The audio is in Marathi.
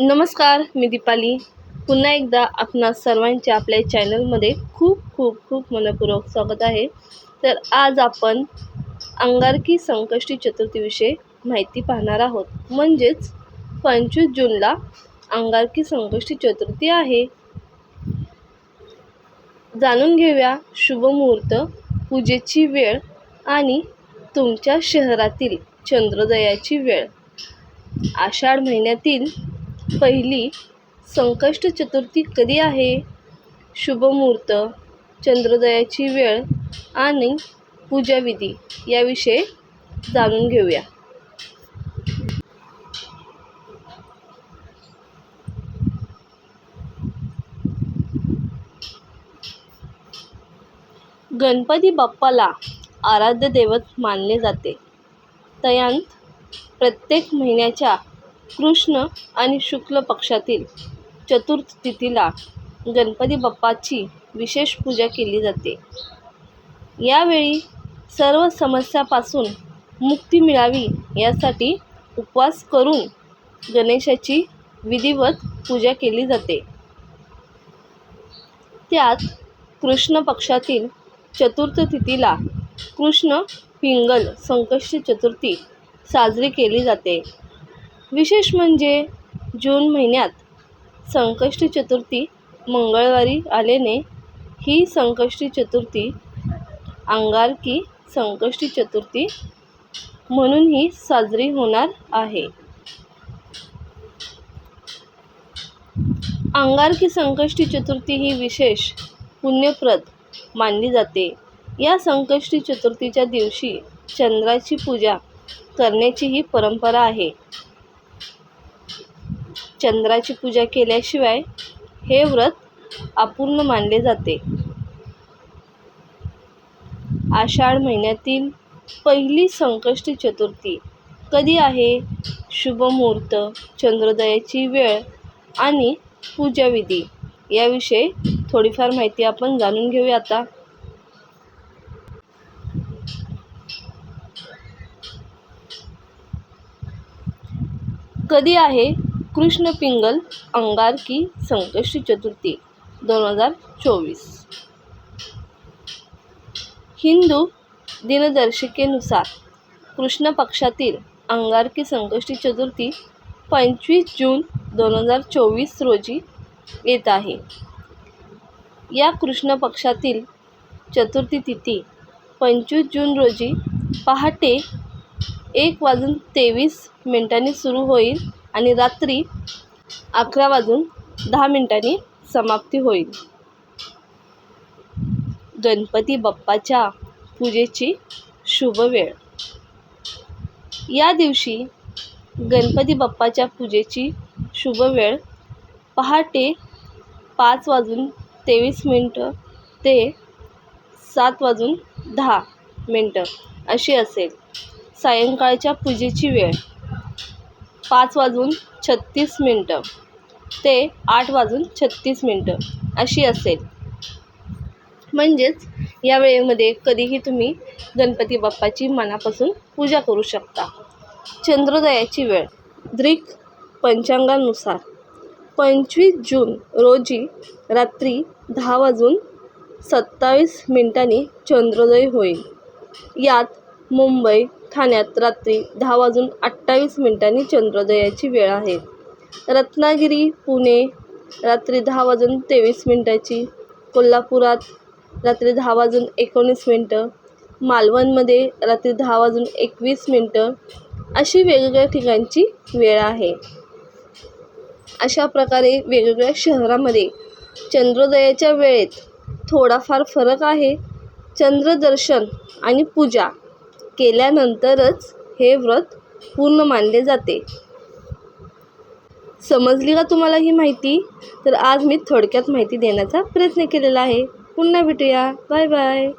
नमस्कार मी दीपाली. पुन्हा एकदा आपणा सर्वांचे आपल्या चॅनलमध्ये खूप खूप खूप मनपूर्वक स्वागत आहे. तर आज आपण अंगारकी संकष्टी चतुर्थीविषयी माहिती पाहणार आहोत. म्हणजेच पंचवीस जूनला अंगारकी संकष्टी चतुर्थी आहे. जाणून घेऊया शुभमुहूर्त पूजेची वेळ आणि तुमच्या शहरातील चंद्रोदयाची वेळ. आषाढ महिन्यातील पहिली संकष्ट चतुर्थी कधी आहे? शुभमुहूर्त चंद्रोदयाची वेळ आणि पूजाविधी याविषयी जाणून घेऊया. गणपती बाप्पाला आराध्य दैवत मानले जाते. तयांत प्रत्येक महिन्याच्या कृष्ण आणि शुक्ल पक्षातील चतुर्थ तिथीला गणपती बाप्पाची विशेष पूजा केली जाते. यावेळी सर्व समस्यापासून मुक्ती मिळावी यासाठी उपवास करून गणेशाची विधिवत पूजा केली जाते. त्यात कृष्ण पक्षातील चतुर्थ तिथीला कृष्ण पिंगल संकष्टी चतुर्थी साजरी केली जाते. विशेष म्हणजे जून महिन्यात संकष्टी चतुर्थी मंगळवारी आल्याने ही संकष्टी चतुर्थी अंगारकी संकष्टी चतुर्थी म्हणूनही साजरी होणार आहे. अंगारकी संकष्टी चतुर्थी ही विशेष पुण्यप्रद मानली जाते. या संकष्टी चतुर्थीच्या दिवशी चंद्राची पूजा करण्याची ही परंपरा आहे. चंद्राची पूजा केल्याशिवाय हे व्रत अपूर्ण मानले जाते. आषाढ महिन्यातील पहिली संकष्टी चतुर्थी कधी आहे? शुभमुहूर्त चंद्रोदयाची वेळ आणि पूजाविधी याविषयी थोडीफार माहिती आपण जाणून घेऊया आता. कधी आहे कृष्ण पिंगल अंगारकी संकष्टी चतुर्थी दोन हजार चोवीस? हिंदू दिनदर्शिकेनुसार कृष्ण पक्षातील अंगारकी संकष्टी चतुर्थी पंचवीस जून दोन हजार चोवीस रोजी येत आहे. या कृष्ण पक्षातील चतुर्थी तिथी पंचवीस जून रोजी पहाटे एक वाजून तेवीस मिनटांनी सुरू होईल आणि रात्री अकरा वाजून दहा मिनटांनी समाप्ती होईल. गणपती बाप्पाच्या पूजेची शुभ वेळ. या दिवशी गणपती बाप्पाच्या पूजेची शुभ वेळ पहाटे पाच वाजून तेवीस मिनटं ते सात वाजून दहा मिनटं अशी असेल. सायंकाळच्या पूजेची वेळ. पाच वाजून छत्तीस मिनटं. ते आठ वाजून छत्तीस मिनटं अशी असेल. म्हणजेच या वेळेमध्ये कधीही तुम्ही गणपती बाप्पाची मनापासून पूजा करू शकता. चंद्रोदयाची वेळ. द्रिक पंचांगानुसार. पंचवीस जून रोजी रात्री दहा वाजून सत्तावीस मिनिटांनी चंद्रोदय होईल. यात मुंबई ठाण्यात रात्री दहा वाजून अठ्ठावीस मिनिटांनी चंद्रोदयाची वेळ आहे. रत्नागिरी पुणे रात्री दहा वाजून तेवीस मिनिटाची. कोल्हापुरात रात्री दहा वाजून एकोणीस मिनटं. मालवणमध्ये रात्री दहा वाजून एकवीस मिनटं. अशी वेगवेगळ्या ठिकाणची वेळ आहे. अशा प्रकारे वेगवेगळ्या शहरामध्ये चंद्रोदयाच्या वेळेत थोडाफार फरक आहे. चंद्रदर्शन आणि पूजा केल्यानंतरच हे व्रत पूर्ण मानले जाते. समजली का तुम्हाला ही माहिती? तर आज मी थोडक्यात माहिती देण्याचा प्रयत्न केलेला आहे. पुन्हा भेटूया. Bye bye.